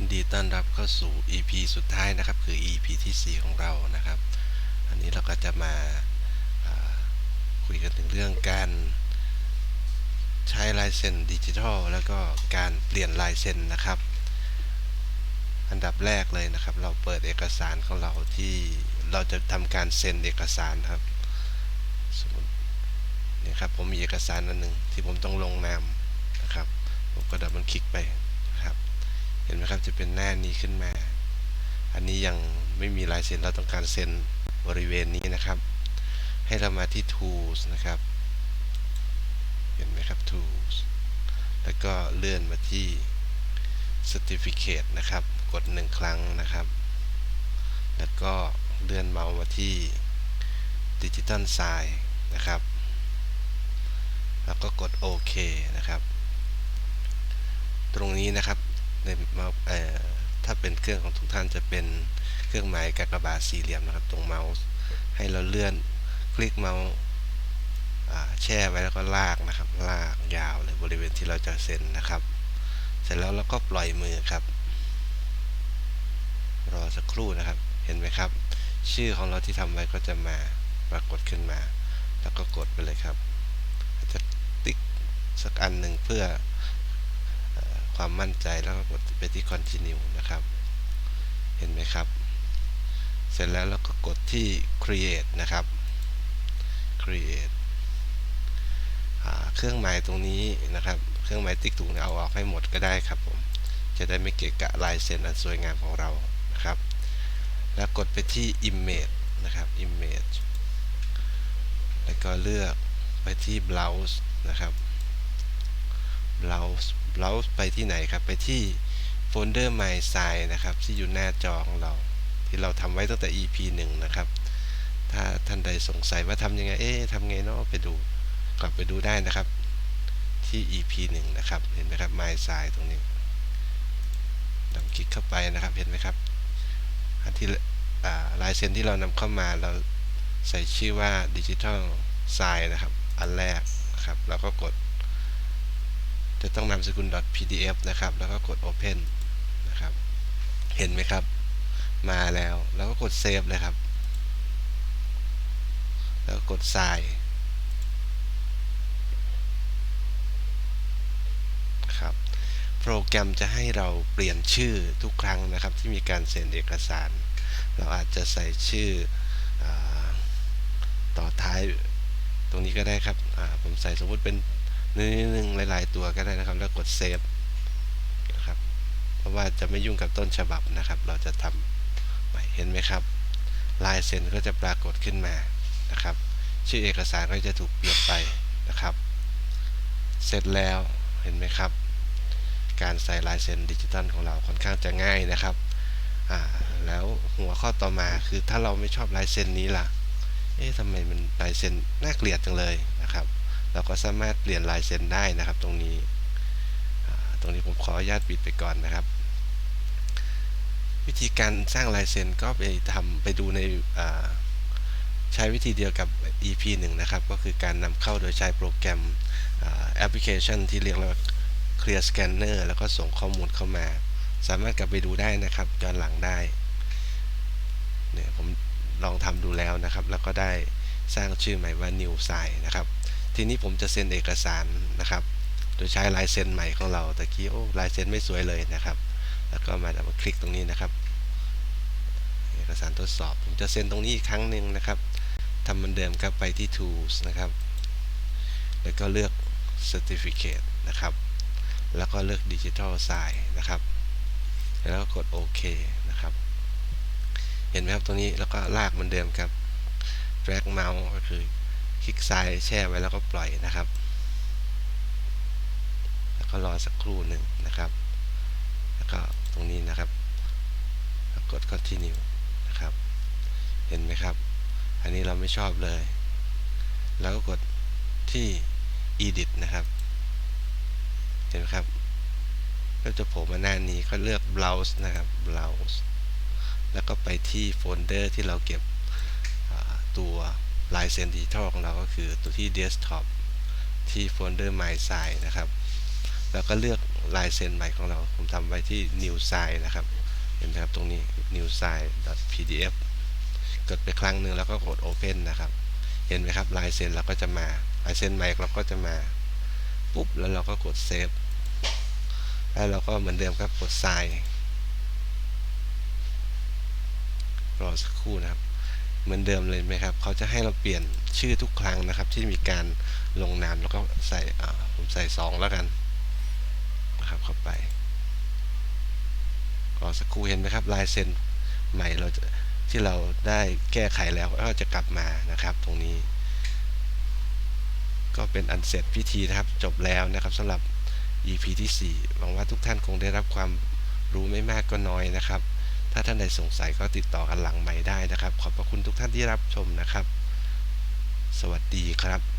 ยินดีต้อนรับเข้าสู่ EP สุดท้ายนะครับ คือ EP ที่ 4 ของเรานะครับ อันนี้เราก็จะมาาคุยกันถึงเรื่องการใช้ลายเซ็นดิจิทัลแล้วก็การเปลี่ยนลายเซ็นนะครับ อันดับแรกเลยนะครับ เราเปิดเอกสารของเราที่เราจะทำการเซ็นเอกสารครับสมมตินี่ครับผมมีเอกสารอันหนึ่งที่ผมต้องลงนามนะครับ ผมก็ดับมันคลิกไป เห็นไหมครับจะเป็นหน้านี้ขึ้นมา อันนี้ยังไม่มีลายเซ็นเราต้องการเซ็นบริเวณนี้นะครับ ให้เรามาที่ tools นะครับ เห็นไหมครับ tools แล้วก็เลื่อนมาที่ certificate นะครับ กดหนึ่งครั้งนะครับ แล้วก็เลื่อนเมาส์มาที่ digital sign นะครับแล้วก็กดโอเคนะครับ ตรงนี้นะครับ ในเมาส์ถ้าเป็นเครื่องของทุกท่านจะเป็นเครื่องหมายกากบาทสี่เหลี่ยมนะครับ ตรงเมาส์ให้เราเลื่อนคลิกเมาส์แช่ไว้แล้วก็ลากนะครับ ลากยาวเลยบริเวณที่เราจะเซ็นนะครับ เสร็จแล้วเราก็ปล่อยมือครับ รอสักครู่นะครับ เห็นไหมครับ ชื่อของเราที่ทำไว้ก็จะมาปรากฏขึ้นมา แล้วก็กดไปเลยครับ จะติ๊กสักอันหนึ่งเพื่อ ความมั่นใจแล้วก็กดไปที่ continue นะครับ เห็นไหมครับ เสร็จแล้วเราก็กดที่ create นะครับ create เครื่องหมายตรงนี้นะครับ เครื่องหมายติ๊กถูกเนี่ยเอาออกให้หมดก็ได้ครับผม จะได้ไม่เกะกะลายเซ็นอันสวยงามของเรานะครับ แล้วกดไปที่ image นะครับ image แล้วก็เลือกไปที่ browse นะครับ browse browse ไปที่ไหนครับ ไปที่โฟลเดอร์ my sign นะครับ ที่อยู่หน้าจอของเรา ที่เราทำไว้ตั้งแต่ EP 1 นะครับ ถ้าท่านใดสงสัยว่าทำยังไง เอ๊ะทำไงเนาะไปดู กลับไปดูได้นะครับ ที่ EP 1 นะครับ เห็นไหมครับ my sign ตรงนี้ลองคลิกเข้าไปนะครับ เห็นไหมครับอันที่ลายเซ็นที่เรานำเข้ามาเราใส่ชื่อว่า Digital Sign นะครับ อันแรกนะครับ แล้วก็กด จะต้องนำสกุล .pdf นะครับ แล้วก็กด Open นะครับ เห็นไหมครับ มาแล้ว แล้วก็กด Save เลยครับ แล้วกกด Sign ครับ โปรแกรมจะให้เราเปลี่ยนชื่อทุกครั้งนะครับ ที่มีการเซ็นเอกสาร เราอาจจะใส่ชื่ออต่อท้ายตรงนี้ก็ได้ครับผมใส่สมมติเป็น นึ่งหนึ่งหลาย ๆ ตัวก็ได้นะครับ แล้วกดเซฟนะครับ เพราะว่าจะไม่ยุ่งกับต้นฉบับนะครับ เราจะทำใหม่เห็นไหมครับ ลายเซ็นก็จะปรากฏขึ้นมานะครับ ชื่อเอกสารก็จะถูกเปลี่ยนไปนะครับ เสร็จแล้วเห็นไหมครับ การใส่ลายเซ็นดิจิตอลของเราค่อนข้างจะง่ายนะครับอ่าแล้วหัวข้อต่อมาคือถ้าเราไม่ชอบลายเซ็นนี้ล่ะ เอ๊ะทำไมมันลายเซ็นน่าเกลียดจังเลยนะครับ เราก็สามารถเปลี่ยนลายเซ็นได้นะครับ ตรงนี้ตรงนี้ผมขออนุญาตปิดไปก่อนนะครับ วิธีการสร้างลายเซ็นก็ไปทำไปดูในใช้วิธีเดียวกับ EP 1 นะครับ ก็คือการนำเข้าโดยใช้โปรแกรมแอปพลิเคชันที่เรียกว่า Clear Scanner แล้วก็ส่งข้อมูลเข้ามา สามารถกลับไปดูได้นะครับย้อนหลังได้เนี่ยผมลองทำดูแล้วนะครับ แล้วก็ได้สร้างชื่อใหม่ว่า New Sign นะครับ ทีนี้ผมจะเซ็นเอกสารนะครับ โดยใช้ลายเซ็นใหม่ของเราตะกี้โอ้ลายเซ็นไม่สวยเลยนะครับ แล้วก็มาดับคลิกตรงนี้นะครับ เอกสารทดสอบ ผมจะเซ็นตรงนี้อีกครั้งหนึ่งนะครับทำเหมือนเดิมครับไปที่ Tools นะครับ แล้วก็เลือก Certificate นะครับ แล้วก็เลือก Digital Sign นะครับแล้วก็กดโอเคนะครับ เห็นไหมครับตรงนี้แล้วก็ลากเหมือนเดิมครับ drag mouse ก็คือ ลิกซ้ายแช่ไว้แล้วก็ปล่อยนะครับ แล้วก็รอสักครู่หนึ่งนะครับ แล้วก็ตรงนี้นะครับ กด continue นะครับ เห็นไหมครับ อันนี้เราไม่ชอบเลย แล้วก็กดที่ edit นะครับ เห็นไหมครับ ก็จะโผล่มาหน้านี้ก็เลือก browse นะครับ browse แล้วก็ไปที่โฟลเดอร์ที่เราเก็บตัว ลายเซ็นดิจิทัลของเราก็คือตัวที่ desktop ที่โฟลเดอร์ my sign นะครับ แล้วก็เลือกลายเซ็นใหม่ของเรา ผมทำไว้ที่ new sign นะครับ เห็นไหมครับตรงนี้ new sign pdf กดไปครั้งหนึ่งแล้วก็กด open นะครับ เห็นไหมครับลายเซ็นเราก็จะมา ลายเซ็นใหม่เราก็จะมา ปุ๊บ แล้วเราก็กดเซฟแล้วเราก็เหมือนเดิมครับกด sign รอสักครู่นะครับ เหมือนเดิมเลยไหมครับ เขาจะให้เราเปลี่ยนชื่อทุกครั้งนะครับ ที่มีการลงนามแล้วก็ใส่ผมใส่สองแล้วกันนะครับเข้าไปรอสักครู่เห็นไหมครับลายเซ็นใหม่เราจะที่เราได้แก้ไขแล้วก็จะกลับมานะครับ ตรงนี้ ก็เป็นอันเสร็จพิธีนะครับ จบแล้วนะครับสำหรับ EP ที่4หวังว่าทุกท่านคงได้รับความรู้ไม่มากก็น้อยนะครับ ถ้าท่านใดสงสัยก็ติดต่อกันหลังใหม่ได้นะครับ ขอบพระคุณทุกท่านที่รับชมนะครับ สวัสดีครับ